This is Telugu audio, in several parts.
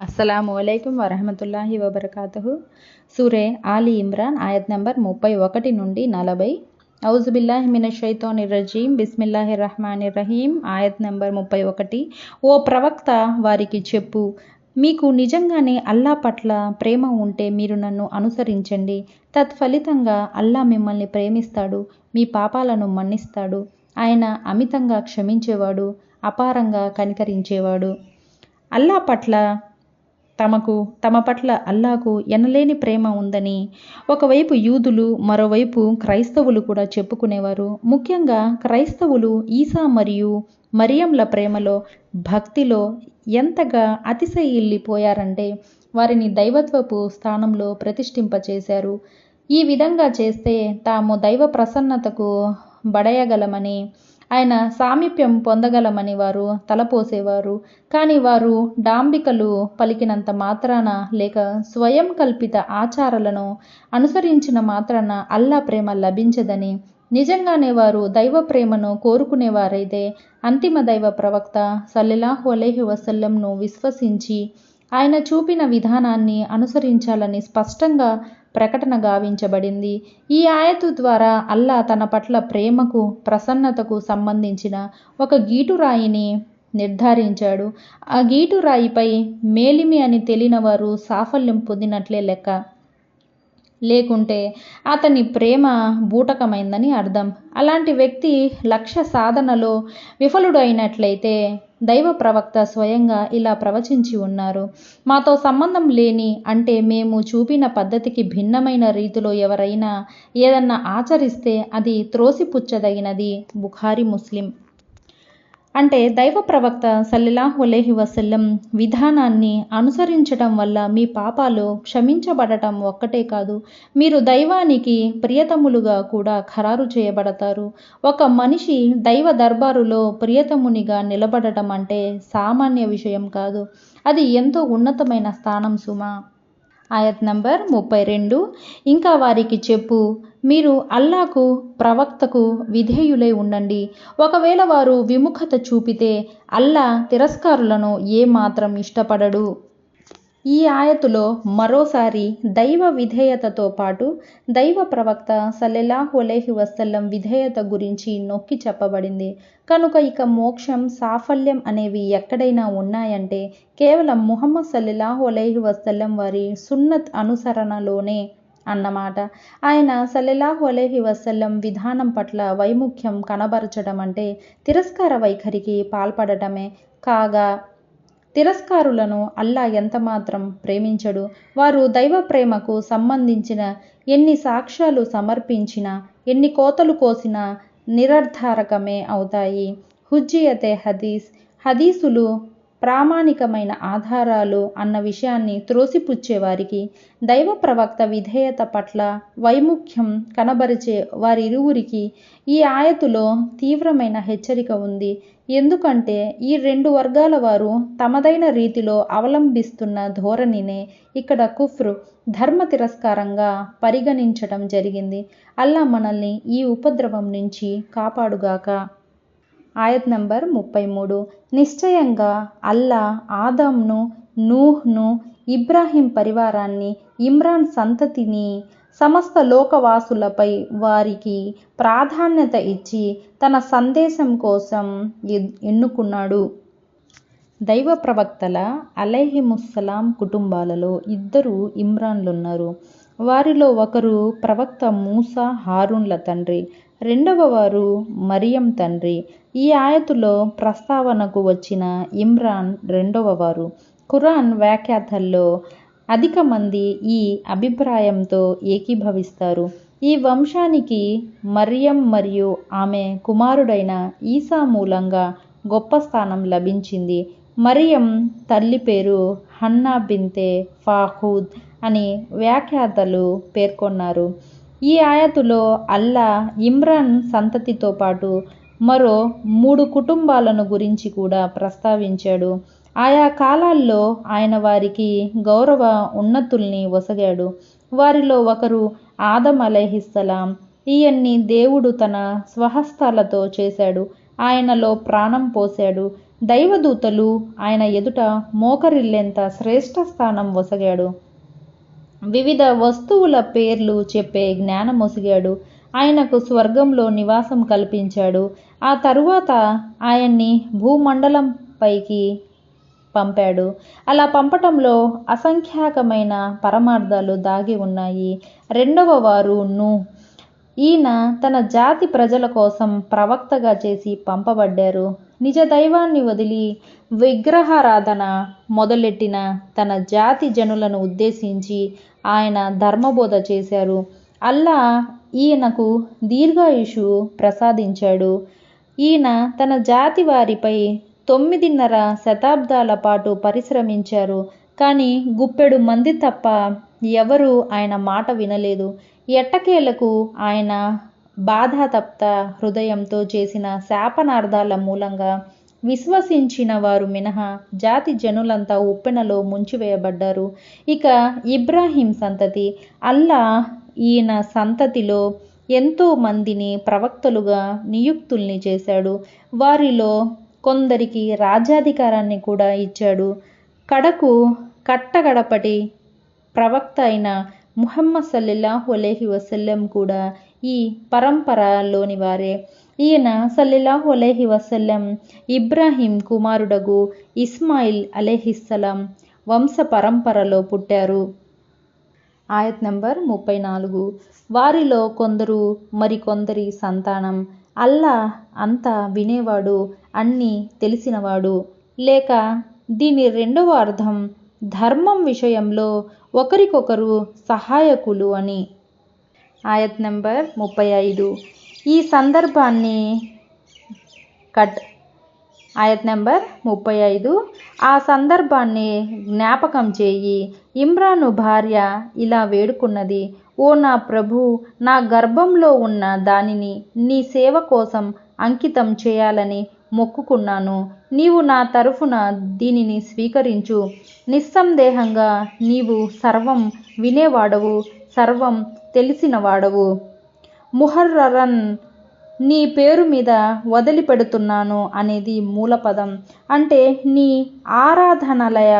అస్సలాము అలైకుం వరహమతుల్లాహి వబర్కాతు సూరే ఆలి ఇమ్రాన్ ఆయత్ నంబర్ ముప్పై ఒకటి నుండి నలభై. ఔజుబిల్లాహి మినషైతోని రజీం బిస్మిల్లాహి రహమాని రహీం ఆయత్ నంబర్ ముప్పై ఒకటి. ఓ ప్రవక్త వారికి చెప్పు మీకు నిజంగానే అల్లా పట్ల ప్రేమ ఉంటే మీరు నన్ను అనుసరించండి. తత్ఫలితంగా అల్లా మిమ్మల్ని ప్రేమిస్తాడు మీ పాపాలను మన్నిస్తాడు. ఆయన అమితంగా క్షమించేవాడు అపారంగా కనికరించేవాడు. అల్లా పట్ల తమకు తమ పట్ల అల్లాకు ఎనలేని ప్రేమ ఉందని ఒకవైపు యూదులు మరోవైపు క్రైస్తవులు కూడా చెప్పుకునేవారు. ముఖ్యంగా క్రైస్తవులు ఈసా మరియు మరియంల ప్రేమలో భక్తిలో ఎంతగా అతిశయిల్లిపోయారంటే వారిని దైవత్వపు స్థానంలో ప్రతిష్ఠింపచేశారు. ఈ విధంగా చేస్తే తాము దైవ ప్రసన్నతకు బడయగలమని ఆయన సామీప్యం పొందగలమని వారు తలపోసేవారు. కానీ వారు డాంబికలు పలికినంత మాత్రాన లేక స్వయం కల్పిత ఆచారాలను అనుసరించిన మాత్రాన అల్లా ప్రేమ లభించదని. నిజంగానే వారు దైవ ప్రేమను కోరుకునేవారైతే అంతిమ దైవ ప్రవక్త సల్లెలాహు అలైహి వసల్లంను విశ్వసించి ఆయన చూపిన విధానాన్ని అనుసరించాలని స్పష్టంగా ప్రకటన గావించబడింది. ఈ ఆయతు ద్వారా అల్లా తన పట్ల ప్రేమకు ప్రసన్నతకు సంబంధించిన ఒక గీటురాయిని నిర్ధారించాడు. ఆ గీటురాయిపై మేలిమి అని తెలియని వారు సాఫల్యం పొందినట్లే లెక్క. లేకుంటే అతని ప్రేమ బూటకమైందని అర్థం. అలాంటి వ్యక్తి లక్ష్య సాధనలో విఫలుడైనట్లయితే దైవ ప్రవక్త స్వయంగా ఇలా ప్రవచించి ఉన్నారు. మాతో సంబంధం లేని అంటే మేము చూపిన పద్ధతికి భిన్నమైన రీతిలో ఎవరైనా ఏదన్నా ఆచరిస్తే అది త్రోసిపుచ్చదగినది. బుఖారి ముస్లిం. అంటే దైవ ప్రవక్త సల్లిలాహు అలైహి వసల్లం విధానాన్ని అనుసరించటం వల్ల మీ పాపాలు క్షమించబడటం ఒక్కటే కాదు మీరు దైవానికి ప్రియతములుగా కూడా ఖరారు చేయబడతారు. ఒక మనిషి దైవ దర్బారులో ప్రియతమునిగా నిలబడటం అంటే సామాన్య విషయం కాదు అది ఎంతో ఉన్నతమైన స్థానం సుమా. ఆయత్ నంబర్ ముప్పై రెండు. ఇంకా వారికి చెప్పు మీరు అల్లాకు ప్రవక్తకు విధేయులై ఉండండి. ఒకవేళ వారు విముఖత చూపితే అల్లా తిరస్కారులను ఏమాత్రం ఇష్టపడడు. ఈ ఆయతులో మరోసారి దైవ విధేయతతో పాటు దైవ ప్రవక్త సల్లెలాహు అలైహి వసల్లం విధేయత గురించి నొక్కి చెప్పబడింది. కనుక ఇక మోక్షం సాఫల్యం అనేవి ఎక్కడైనా ఉన్నాయంటే కేవలం ముహమ్మద్ సల్లెలాహు అలైహి వసల్లం వారి సున్నత్ అనుసరణలోనే అన్నమాట. ఆయన సల్లెలాహు అలేహి వసల్లం విధానం పట్ల వైముఖ్యం కనబరచడం అంటే తిరస్కార వైఖరికి పాల్పడటమే. కాగా తిరస్కారులను అల్లా ఎంతమాత్రం ప్రేమించడు. వారు దైవ ప్రేమకు సంబంధించిన ఎన్ని సాక్ష్యాలు సమర్పించినా ఎన్ని కోతలు కోసినా నిరర్ధారకమే అవుతాయి. హుజ్జియతే హదీస్. హదీసులు ప్రామాణికమైన ఆధారాలు అన్న విషయాన్ని త్రోసిపుచ్చేవారికి దైవ ప్రవక్త విధేయత పట్ల వైముఖ్యం కనబరిచే వారిరువురికి ఈ ఆయతులో తీవ్రమైన హెచ్చరిక ఉంది. ఎందుకంటే ఈ రెండు వర్గాల వారు తమదైన రీతిలో అవలంబిస్తున్న ధోరణినే ఇక్కడ కుఫ్రు ధర్మ తిరస్కారంగా పరిగణించటం జరిగింది. అల్లా మనల్ని ఈ ఉపద్రవం నుంచి కాపాడుగాక. ఆయత్ నంబర్ ముప్పై మూడు నిశ్చయంగా అల్లా ఆదాంను నూహ్ను ఇబ్రాహీం పరివారాన్ని ఇమ్రాన్ సంతతిని సమస్త లోకవాసులపై వారికి ప్రాధాన్యత ఇచ్చి తన సందేశం కోసం ఎన్నుకున్నాడు. దైవ ప్రవక్తల అలైహిముస్సలాం కుటుంబాలలో ఇద్దరు ఇమ్రాన్లున్నారు. వారిలో ఒకరు ప్రవక్త మూసా హారూన్ల తండ్రి రెండవ వారు మరియం తండ్రి. ఈ ఆయతులో ప్రస్తావనకు వచ్చిన ఇమ్రాన్ రెండవ వారు. ఖురాన్ వ్యాఖ్యాతల్లో అధిక మంది ఈ అభిప్రాయంతో ఏకీభవిస్తారు. ఈ వంశానికి మరియం మరియు ఆమె కుమారుడైన ఈసా మూలంగా గొప్ప స్థానం లభించింది. మరియం తల్లి పేరు హన్నా బింతే ఫాహూద్ అని వ్యాఖ్యాతలు పేర్కొన్నారు. ఈ ఆయతులో అల్లా ఇమ్రాన్ సంతతితో పాటు మరో మూడు కుటుంబాలను గురించి కూడా ప్రస్తావించాడు. ఆయా కాలాల్లో ఆయన వారికి గౌరవ ఉన్నతుల్ని ఒసగాడు. వారిలో ఒకరు ఆదం అలహిస్సలాం. ఈయన్ని దేవుడు తన స్వహస్తాలతో చేశాడు. ఆయనలో ప్రాణం పోశాడు. దైవదూతలు ఆయన ఎదుట మోకరిల్లేంత శ్రేష్ఠ స్థానం వసగాడు వివిధ వస్తువుల పేర్లు చెప్పే జ్ఞానం మొసిగాడు ఆయనకు స్వర్గంలో నివాసం కల్పించాడు. ఆ తరువాత ఆయన్ని భూమండలంపైకి పంపాడు. అలా పంపటంలో అసంఖ్యాకమైన పరమార్థాలు దాగి ఉన్నాయి. రెండవ వారు ను. ఈయన తన జాతి ప్రజల కోసం ప్రవక్తగా చేసి పంపబడ్డారు. నిజ దైవాన్ని వదిలి విగ్రహారాధన మొదలెట్టిన తన జాతి జనులను ఉద్దేశించి ఆయన ధర్మబోధ చేశారు. అల్లా ఈయనకు దీర్ఘాయుషు ప్రసాదించాడు. ఈయన తన జాతి వారిపై తొమ్మిదిన్నర శతాబ్దాల పాటు పరిశ్రమించారు. కానీ గుప్పెడు మంది తప్ప ఎవరు ఆయన మాట వినలేదు. ఎట్టకేలకు ఆయన బాధాతప్త హృదయంతో చేసిన శాపనార్థాల మూలంగా విశ్వసించిన వారు మినహా జాతి జనులంతా ఉప్పెనలో ముంచివేయబడ్డారు. ఇక ఇబ్రాహీం సంతతి అల్లా ఈయన సంతతిలో ఎంతో మందిని ప్రవక్తలుగా నియుక్తుల్ని చేశాడు. వారిలో కొందరికి రాజ్యాధికారాన్ని కూడా ఇచ్చాడు. కడకు కట్టగడపటి ప్రవక్త అయిన ముహమ్మద్ సల్లెల్లాహు అలహి వసల్లం కూడా ఈ పరంపరలోని వారే. ఈయన సల్లెలాహు అలహి వసల్లం ఇబ్రాహీం కుమారుడగు ఇస్మాయిల్ అలెహిస్సలం వంశ పరంపరలో పుట్టారు. ఆయత్ నంబర్ ముప్పై నాలుగు వారిలో కొందరు మరికొందరి సంతానం. అల్లా అంతా వినేవాడు అన్నీ తెలిసినవాడు. లేక దీని రెండవ అర్థం ధర్మం విషయంలో ఒకరికొకరు సహాయకులు అని. ఆయత్ నెంబర్ ముప్పై ఐదు. ఈ సందర్భాన్ని కట్. ఆయత్ నెంబర్ ముప్పై ఐదు. ఆ సందర్భాన్ని జ్ఞాపకం చేయి. ఇమ్రాను భార్య ఇలా వేడుకున్నది. ఓ నా ప్రభు నా గర్భంలో ఉన్న దానిని నీ సేవ కోసం అంకితం చేయాలని మొక్కుకున్నాను. నీవు నా తరఫున దీనిని స్వీకరించు. నిస్సందేహంగా నీవు సర్వం వినేవాడవు. సర్వం తెలిసినవాడవు. ముహర్రరన్ నీ పేరు మీద వదిలిపెడుతున్నాను అనేది మూలపదం. అంటే నీ ఆరాధనాలయ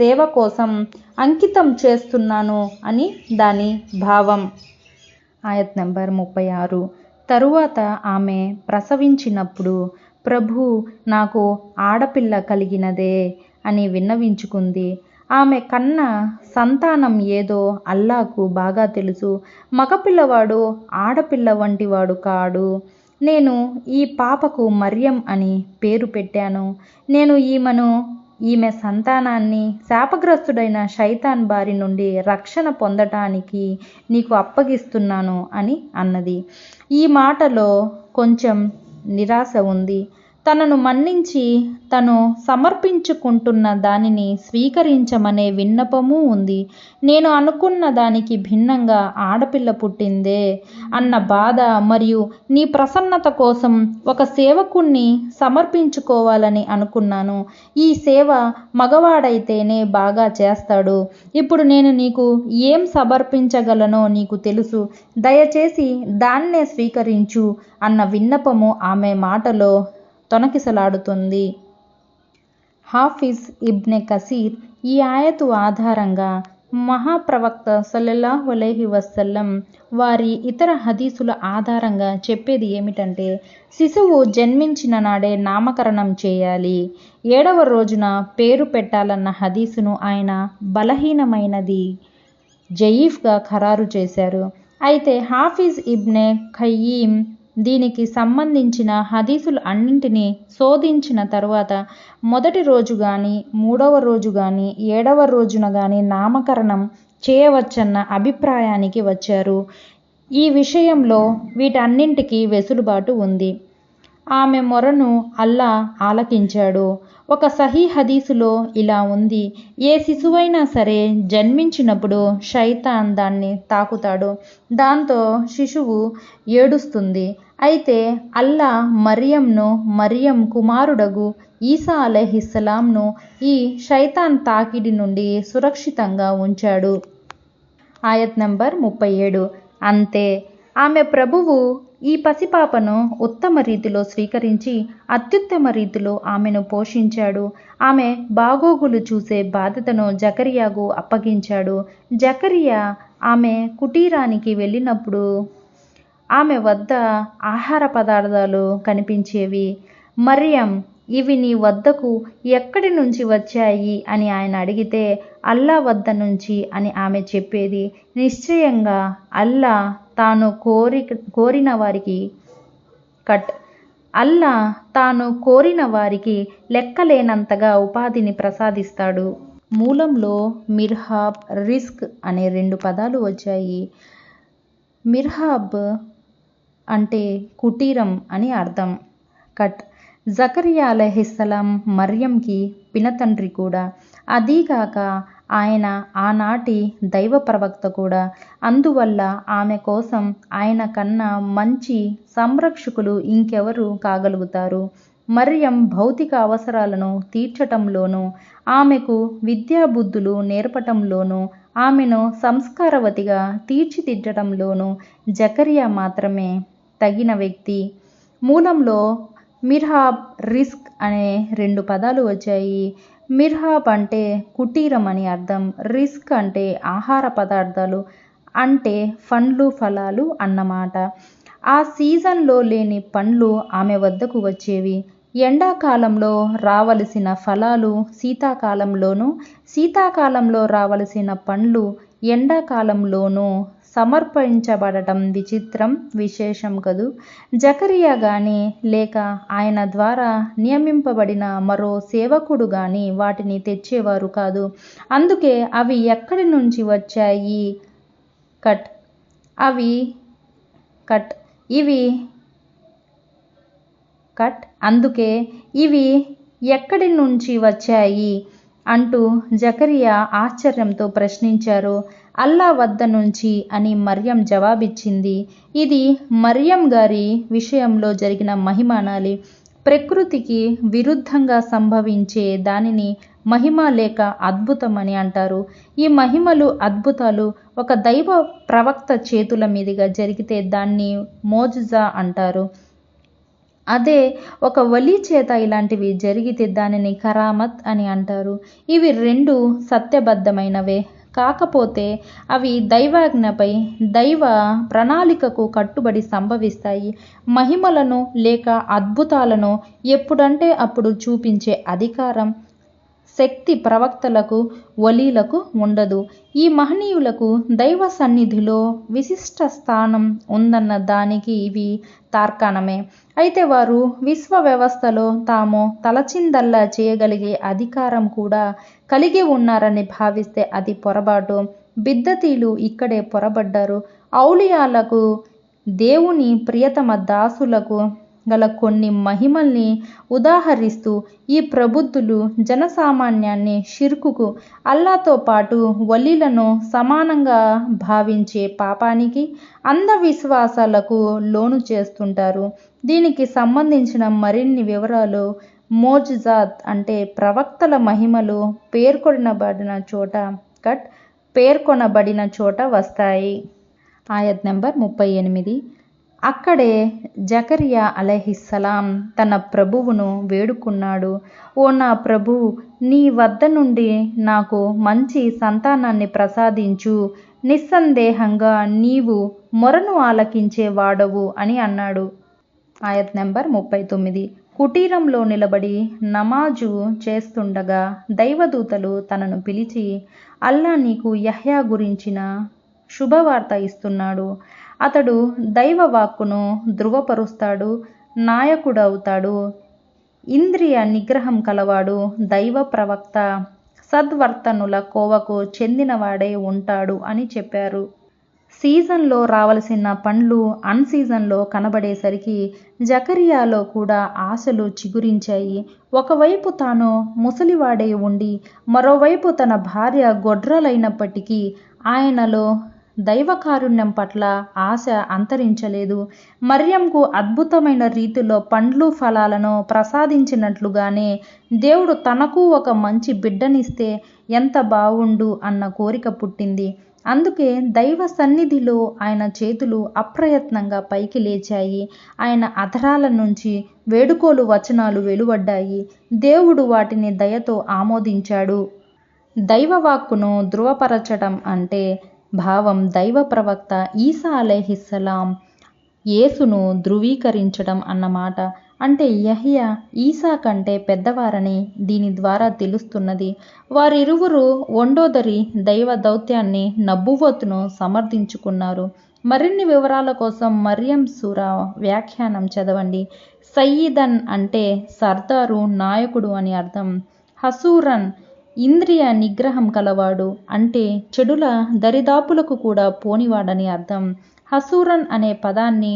సేవ కోసం అంకితం చేస్తున్నాను అని దాని భావం. ఆయత్ నెంబర్ ముప్పై ఆరు. తరువాత ఆమె ప్రసవించినప్పుడు ప్రభు నాకు ఆడపిల్ల కలిగినదే అని విన్నవించుకుంది. ఆమె కన్న సంతానం ఏదో అల్లాకు బాగా తెలుసు. మగపిల్లవాడు ఆడపిల్ల వంటివాడు కాడు. నేను ఈ పాపకు మర్యం అని పేరు పెట్టాను. నేను ఈమెను ఈమె సంతానాన్ని శాపగ్రస్తుడైన శైతాన్ బారి నుండి రక్షణ పొందటానికి నీకు అప్పగిస్తున్నాను అని అన్నది. ఈ మాటలో కొంచెం నిరాశ ఉంది. తనను మన్నించి తను సమర్పించుకుంటున్న దానిని స్వీకరించమనే విన్నపము ఉంది. నేను అనుకున్న దానికి భిన్నంగా ఆడపిల్ల పుట్టిందే అన్న బాధ మరియు నీ ప్రసన్నత కోసం ఒక సేవకుణ్ణి సమర్పించుకోవాలని అనుకున్నాను. ఈ సేవ మగవాడైతేనే బాగా చేస్తాడు. ఇప్పుడు నేను నీకు ఏం సమర్పించగలనో నీకు తెలుసు. దయచేసి దాన్నే స్వీకరించు అన్న విన్నపము ఆమె మాటలో తొనకిసలాడుతుంది. హాఫిజ్ ఇబ్నె కసీర్ ఈ ఆయతు ఆధారంగా మహాప్రవక్త సల్లల్లాహు అలైహి వసల్లం వారి ఇతర హదీసుల ఆధారంగా చెప్పేది ఏమిటంటే శిశువు జన్మించిన నాడే నామకరణం చేయాలి. ఏడవ రోజున పేరు పెట్టాలన్న హదీసును ఆయన బలహీనమైనది జయీఫ్గా ఖరారు చేశారు. అయితే హాఫీజ్ ఇబ్నె ఖయ్యీం దీనికి సంబంధించిన హదీసులు అన్నింటినీ శోధించిన తరువాత మొదటి రోజు కానీ మూడవ రోజు కానీ ఏడవ రోజున కానీ నామకరణం చేయవచ్చన్న అభిప్రాయానికి వచ్చారు. ఈ విషయంలో వీటన్నింటికీ వెసులుబాటు ఉంది. ఆమె మొరను అల్లా ఆలకించాడు. ఒక సహీ హదీసులో ఇలా ఉంది. ఏ శిశువైనా సరే జన్మించినప్పుడు శైతాన్ దాన్ని తాకుతాడు. దాంతో శిశువు ఏడుస్తుంది. అయితే అల్లా మరియంను మరియం కుమారుడగు ఈసా అలహిస్సలాంను ఈ శైతాన్ తాకిడి నుండి సురక్షితంగా ఉంచాడు. ఆయత్ నంబర్ ముప్పై ఏడు. అంతే. ఆమె ప్రభువు ఈ పసిపాపను ఉత్తమ రీతిలో స్వీకరించి అత్యుత్తమ రీతిలో ఆమెను పోషించాడు. ఆమె బాగోగులు చూసే బాధ్యతను జకరియాకు అప్పగించాడు. జకరియా ఆమె కుటీరానికి వెళ్ళినప్పుడు ఆమె వద్ద ఆహార పదార్థాలు కనిపించేవి. మరియం ఇవి నీ వద్దకు ఎక్కడి నుంచి వచ్చాయి? అని ఆయన అడిగితే అల్లా వద్ద నుంచి అని ఆమె చెప్పేది. నిశ్చయంగా అల్లా తాను కోరి కోరిన వారికి కట్. అల్లా తాను కోరిన వారికి లెక్కలేనంతగా ఉపాధిని ప్రసాదిస్తాడు. మూలంలో మిర్హాబ్ రిస్క్ అనే రెండు పదాలు వచ్చాయి. మిర్హాబ్ అంటే కుటీరం అని అర్థం. కట్. జకరియా అలహిస్సలాం మర్యంకి పినతండ్రి కూడా. అదీగాక ఆయన ఆనాటి దైవ ప్రవక్త కూడా. అందువల్ల ఆమె కోసం ఆయన కన్నా మంచి సంరక్షకులు ఇంకెవరు కాగలుగుతారు? మరియం భౌతిక అవసరాలను తీర్చటంలోనూ ఆమెకు విద్యాబుద్ధులు నేర్పటంలోనూ ఆమెను సంస్కారవతిగా తీర్చిదిద్దటంలోనూ జకరియా మాత్రమే తగిన వ్యక్తి. మూలంలో మిర్హాబ్ రిస్క్ అనే రెండు పదాలు వచ్చాయి. మిర్హాబ్ అంటే కుటీరం అని అర్థం. రిస్క్ అంటే ఆహార పదార్థాలు అంటే పండ్లు ఫలాలు అన్నమాట. ఆ సీజన్లో లేని పండ్లు ఆమె వద్దకు వచ్చేవి. ఎండాకాలంలో రావలసిన ఫలాలు శీతాకాలంలోనూ శీతాకాలంలో రావలసిన పండ్లు ఎండాకాలంలోనూ సమర్పించబడటం విచిత్రం విశేషం కదూ? జకరియా గాని లేక ఆయన ద్వారా నియమింపబడిన మరో సేవకుడు గాని వాటిని తెచ్చేవారు కాదు. అందుకే అవి ఎక్కడి నుంచి వచ్చాయి? కట్. అవి కట్. ఇవి కట్. అందుకే ఇవి ఎక్కడి నుంచి వచ్చాయి? అంటూ జకరియా ఆశ్చర్యంతో ప్రశ్నించారు. అల్లా వద్ద నుంచి అని మర్యం జవాబిచ్చింది. ఇది మర్యం గారి విషయంలో జరిగిన మహిమానాలి. ప్రకృతికి విరుద్ధంగా సంభవించే దానిని మహిమ లేక అద్భుతమని అంటారు. ఈ మహిమలు అద్భుతాలు ఒక దైవ ప్రవక్త చేతుల మీదుగా జరిగితే దాన్ని మోజుజా అంటారు. అదే ఒక వలి చేత ఇలాంటివి జరిగితే దానిని కరామత్ అని అంటారు. ఇవి రెండు సత్యబద్ధమైనవే. కాకపోతే అవి దైవాజ్ఞపై దైవ ప్రణాళికకు కట్టుబడి సంభవిస్తాయి. మహిమలను లేక అద్భుతాలను ఎప్పుడంటే అప్పుడు చూపించే అధికారం శక్తి ప్రవక్తలకు వలీలకు ఉండదు. ఈ మహనీయులకు దైవ సన్నిధిలో విశిష్ట స్థానం ఉందన్న దానికి ఇవి తార్కాణమే. అయితే వారు విశ్వ వ్యవస్థలో తాము తలచిందల్లా చేయగలిగే అధికారం కూడా కలిగి ఉన్నారని భావిస్తే అది పొరపాటు. బిద్దతీలు ఇక్కడే పొరబడ్డారు. ఔలియాలకు దేవుని ప్రియతమ దాసులకు గల కొన్ని మహిమల్ని ఉదాహరిస్తూ ఈ ప్రబుద్ధులు జనసామాన్యాన్ని షిర్కుకు అల్లాతో పాటు వలీలను సమానంగా భావించే పాపానికి అంధవిశ్వాసాలకు లోను చేస్తుంటారు. దీనికి సంబంధించిన మరిన్ని వివరాలు మోజ్జాద్ అంటే ప్రవక్తల మహిమలు పేర్కొనబడిన చోట కట్ పేర్కొనబడిన చోట వస్తాయి. ఆయత్ నెంబర్ ముప్పై ఎనిమిది. అక్కడే జకరియా అలహిస్సలాం తన ప్రభువును వేడుకున్నాడు. ఓ నా ప్రభు నీ వద్ద నుండి నాకు మంచి సంతానాన్ని ప్రసాదించు. నిస్సందేహంగా నీవు మొరను ఆలకించే వాడవు అని అన్నాడు. ఆయత్ నెంబర్ ముప్పై తొమ్మిది. కుటీరంలో నిలబడి నమాజు చేస్తుండగా దైవదూతలు తనను పిలిచి అల్లా నీకు యహ్యా గురించిన శుభవార్త ఇస్తున్నాడు. అతడు దైవ వాక్కును ధృవపరుస్తాడు నాయకుడవుతాడు. ఇంద్రియ నిగ్రహం కలవాడు దైవ ప్రవక్త సద్వర్తనుల కోవకు చెందినవాడే ఉంటాడు అని చెప్పారు. సీజన్లో రావలసిన పండ్లు అన్ సీజన్లో కనబడేసరికి జకరియాలో కూడా ఆశలు చిగురించాయి. ఒకవైపు తాను ముసలివాడై ఉండి మరోవైపు తన భార్య గొడ్రలైనప్పటికీ ఆయనలో దైవకారుణ్యం పట్ల ఆశ అంతరించలేదు. మర్యంకు అద్భుతమైన రీతిలో పండ్లు ఫలాలను ప్రసాదించినట్లుగానే దేవుడు తనకు ఒక మంచి బిడ్డనిస్తే ఎంత బావుండు అన్న కోరిక పుట్టింది. అందుకే దైవ సన్నిధిలో ఆయన చేతులు అప్రయత్నంగా పైకి లేచాయి. ఆయన అధరాల నుంచి వేడుకోలు వచనాలు వెలువడ్డాయి. దేవుడు వాటిని దయతో ఆమోదించాడు. దైవవాక్కును ధృవపరచడం అంటే భావం దైవ ప్రవక్త ఈసా అలైహిస్సలాం యేసును ధృవీకరించడం అన్నమాట. అంటే యహ్య ఈసా కంటే పెద్దవారని దీని ద్వారా తెలుస్తున్నది. వారిరువురు ఒండోదరి దైవ దౌత్యాన్ని నబ్బువత్తును సమర్థించుకున్నారు. మరిన్ని వివరాల కోసం మరియం సూరా వ్యాఖ్యానం చదవండి. సయ్యిదన్ అంటే సర్దారు నాయకుడు అని అర్థం. హసూరన్ ఇంద్రియ నిగ్రహం కలవాడు అంటే చెడుల దరిదాపులకు కూడా పోనివాడని అర్థం. హసూరన్ అనే పదాన్ని